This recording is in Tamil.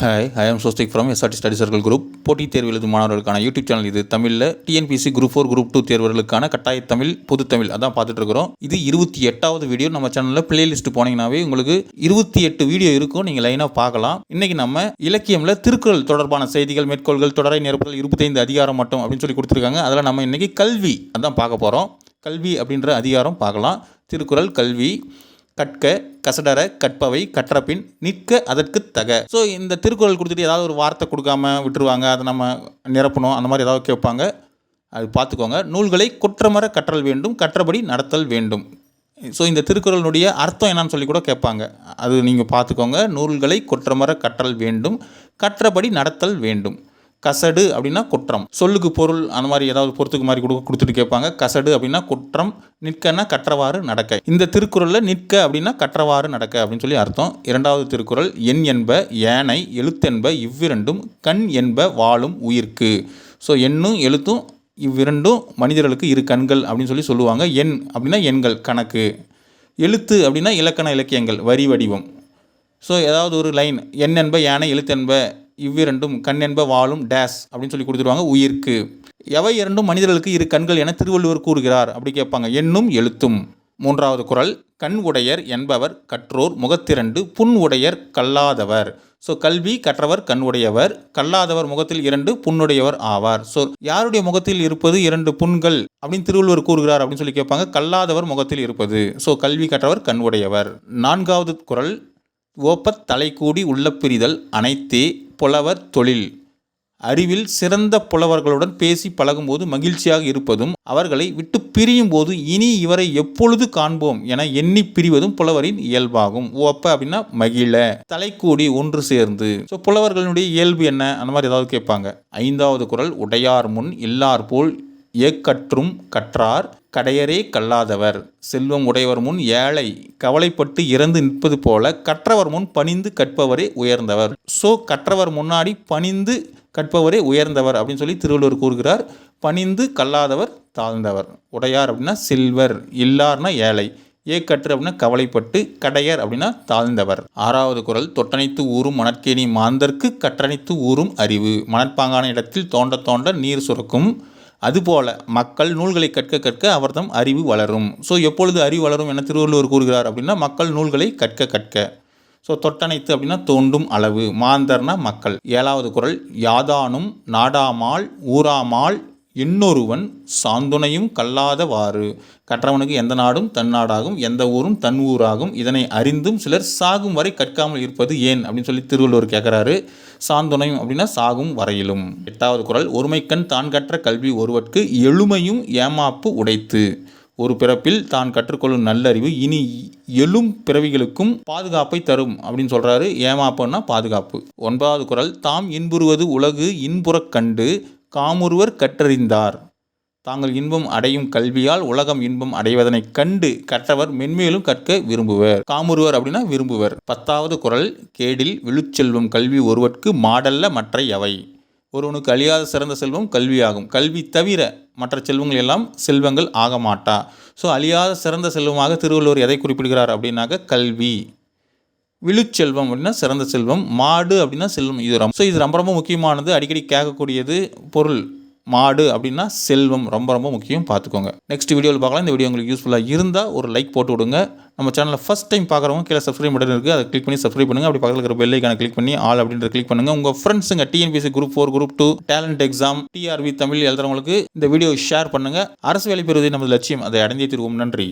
Hi I am சோஸ்டிக் from S R T study circle group போட்டித் தேர்வு எழுதும் மாணவர்களுக்கான யூடியூப் சேனல் இது. தமிழில் TNPSC group four group two தேர்வர்களுக்கான கட்டாய தமிழ் பொது தமிழ். அதான் பார்த்துட்டு இருக்கிறோம் இது இருபத்தி எட்டாவது வீடியோ நம்ம சேனலில் பிளேலிஸ்ட் போனீங்கன்னாவே உங்களுக்கு இருபத்தி எட்டு வீடியோ இருக்கும். நீங்கள் லைனாக பார்க்கலாம். இன்னைக்கு நம்ம இலக்கியமில் திருக்குறள் தொடர்பான செய்திகள் மேற்கோள்கள் தொடரை நிரப்புதல் இருபத்தைந்து அதிகாரம் மட்டும் அப்படின்னு சொல்லி கொடுத்துருக்காங்க. அதில் நம்ம இன்றைக்கி கல்வி அதான் பார்க்க போகிறோம் கல்வி அப்படின்ற அதிகாரம் பார்க்கலாம். திருக்குறள் கல்வி. கற்க கசடர கற்பவை கற்றபின் நிற்க அதற்கு தக. ஸோ இந்த திருக்குறள் கொடுத்துட்டு ஏதாவது ஒரு வார்த்தை கொடுக்காம விட்டுருவாங்க அதை நம்ம நிரப்பணும் அந்த மாதிரி ஏதாவது கேட்பாங்க அது பார்த்துக்கோங்க. நூல்களை குற்றமற கற்றல் வேண்டும் கற்றபடி நடத்தல் வேண்டும். ஸோ இந்த திருக்குறளினுடைய அர்த்தம் என்னன்னு சொல்லி கூட கேட்பாங்க. அது நீங்கள் பார்த்துக்கோங்க. நூல்களை குற்றமற கற்றல் வேண்டும் கற்றபடி நடத்தல் வேண்டும். கசடு அப்படின்னா குற்றம். சொல்லுக்கு பொருள் அந்த மாதிரி ஏதாவது பொறுத்துக்கு மாதிரி கொடு கொடுத்துட்டு கேட்பாங்க. கசடு அப்படின்னா குற்றம் நிற்கன்னா கற்றவாறு நடக்க. இந்த திருக்குறளில் நிற்க அப்படின்னா கற்றவாறு நடக்க அப்படின்னு சொல்லி அர்த்தம். இரண்டாவது திருக்குறள் எண் என்ப ஏனை எழுத்தென்ப இவ்விரண்டும் கண் என்ப வாழும் உயிர்க்கு. ஸோ எண்ணும் எழுத்தும் இவ்விரண்டும் மனிதர்களுக்கு இரு கண்கள் அப்படின்னு சொல்லி சொல்லுவாங்க. எண் அப்படின்னா எண்கள் கணக்கு. எழுத்து அப்படின்னா இலக்கண இலக்கியங்கள் வரி வடிவம். ஸோ ஏதாவது ஒரு லைன் எண் என்ப யானை எழுத்தென்ப இவ்விரண்டும் கண் என்ப வாழும் டேஸ் அப்படின்னு சொல்லி கொடுத்துருவாங்க உயிர்க்கு. எவை இரண்டும் மனிதர்களுக்கு இரு கண்கள் என திருவள்ளுவர் கூறுகிறார் அப்படி கேட்பாங்க. எண்ணும் எழுத்தும். மூன்றாவது குரல் கண் உடையர் என்பவர் கற்றோர் முகத்திரண்டு புண் உடையர் கல்லாதவர். ஸோ கல்வி கற்றவர் கண் உடையவர் கல்லாதவர் முகத்தில் இரண்டு புண்ணுடையவர் ஆவார். ஸோ யாருடைய முகத்தில் இருப்பது இரண்டு புண்கள் அப்படின்னு திருவள்ளுவர் கூறுகிறார் அப்படின்னு சொல்லி கேட்பாங்க. கல்லாதவர் முகத்தில் இருப்பது. ஸோ கல்வி கற்றவர் கண் உடையவர். நான்காவது குரல் ஓப்பத் தலைக்கூடி உள்ள பிரிதல் அனைத்தே புலவர் தொழில். அறிவில் சிறந்த புலவர்களுடன் பேசி பழகும்போது மகிழ்ச்சியாக இருப்பதும் அவர்களை விட்டு பிரியும் போது இனி இவரை எப்பொழுது காண்போம் என எண்ணி பிரிவதும் புலவரின் இயல்பாகும். ஓப்ப அப்படின்னா மகிழ. தலைக்கூடி ஒன்று சேர்ந்து. ஸோ புலவர்களுடைய இயல்பு என்ன? அந்த மாதிரி ஏதாவது கேட்பாங்க. ஐந்தாவது குரல் உடையார் முன் இல்லார் போல் ஏக்கற்றும் கற்றார் கடையரே கல்லாதவர். செல்வம் உடையவர் முன் ஏழை கவலைப்பட்டு இறந்து நிற்பது போல கற்றவர் முன் பணிந்து கற்பவரே உயர்ந்தவர். ஸோ கற்றவர் முன்னாடி பணிந்து கற்பவரே உயர்ந்தவர் அப்படின்னு சொல்லி திருவள்ளுவர் கூறுகிறார். பணிந்து கல்லாதவர் தாழ்ந்தவர். உடையார் அப்படின்னா செல்வர் இல்லார்னா ஏழை. ஏக்கற்று அப்படின்னா கவலைப்பட்டு கடையர் அப்படின்னா தாழ்ந்தவர். ஆறாவது குரல் தொட்டனைத்து ஊறும் மணற்கேணி மாந்தர்க்கு கற்றனைத்து ஊறும் அறிவு. மணற்பாங்கான இடத்தில் தோண்ட தோண்ட நீர் சுரக்கும். அதுபோல மக்கள் நூல்களை கற்க கற்க அவர்தம் அறிவு வளரும். ஸோ எப்பொழுது அறிவு வளரும் என திருவள்ளுவர் கூறுகிறார் அப்படின்னா மக்கள் நூல்களை கற்க கற்க. ஸோ தொட்டனைத்து அப்படின்னா தோண்டும் அளவு. மாந்தர்னா மக்கள். ஏழாவது குரல் யாதானும் நாடாமால் ஊராமால் இன்னொருவன் சாந்துணையும் கல்லாதவாறு. கற்றவனுக்கு எந்த நாடும் தன் நாடாகும் எந்த ஊரும் தன் ஊராகும். இதனை அறிந்தும் சிலர் சாகும் வரை கற்காமல் இருப்பது ஏன்? அப்படின்னு சொல்லி திருவள்ளுவர் கேட்குறாரு சாந்துணையும் அப்படின்னா சாகும் வரையிலும். எட்டாவது குரல் ஒருமைக்கண் தான் கற்ற கல்வி ஒருவற்கு எழுமையும் ஏமாப்பு உடைத்து. ஒரு பிறப்பில் தான் கற்றுக்கொள்ளும் நல்லறிவு இனி எழும் பிறவிகளுக்கும் பாதுகாப்பை தரும் அப்படின்னு சொல்கிறாரு ஏமாப்புன்னா பாதுகாப்பு. ஒன்பதாவது குரல் தாம் இன்புறுவது உலகு இன்புறக் கண்டு காமுறுவர் கற்றறிந்தார். தாங்கள் இன்பம் அடையும் கல்வியால் உலகம் இன்பம் அடைவதனைக் கண்டு கற்றவர் மென்மேலும் கற்க விரும்புவர். காமுறுவர் அப்படின்னா விரும்புவர். பத்தாவது குரல் கேடில் விழுச்செல்வம் கல்வி ஒருவர்க்கு மாடல்ல மற்ற எவை ஒருவனுக்கு அழியாத சிறந்த செல்வம் கல்வியாகும். கல்வி தவிர மற்ற செல்வங்கள் எல்லாம் செல்வங்கள் ஆக மாட்டா. ஸோ அழியாத சிறந்த செல்வமாக திருவள்ளுவர் எதை குறிப்பிடுகிறார் அப்படின்னாக்க கல்வி. விழுச்செல்வம் அப்படின்னா சிறந்த செல்வம் மாடு அப்படின்னா செல்வம். இது ரொம்ப ஸோ இது ரொம்ப ரொம்ப முக்கியமானது. அடிக்கடி கேட்கக்கூடியது பொருள் மாடு அப்படின்னா செல்வம். ரொம்ப ரொம்ப முக்கியம். பார்த்துக்கோங்க. நெக்ஸ்ட் வீடியோவில் பார்க்கலாம். இந்த வீடியோ உங்களுக்கு யூஸ்ஃபுல்லாக இருந்தால் ஒரு லைக் போட்டு விடுங்க. நம்ம சேனலில் ஃபஸ்ட் டைம் பார்க்குறவங்க கீழே சப்ஸ்கிரைப் பட்டன் இருக்குது அதை கிளிக் பண்ணி சப்ஸ்கிரைப் பண்ணுங்கள் அப்படி பக்கத்தில் இருக்கிற பெல்லைக்கான கிளிக் பண்ணி ஆல் அப்படின்றத கிளிக் பண்ணுங்கள் உங்கள் ஃப்ரெண்ட்ஸுங்க TNPSC group four group two talent exam TRB Tamil எழுதுறவங்களுக்கு இந்த வீடியோ ஷேர் பண்ணுங்கள் அரசு வேலை பெறுவதே நமது லட்சியம். அதை அடைந்தே திருவோம். நன்றி.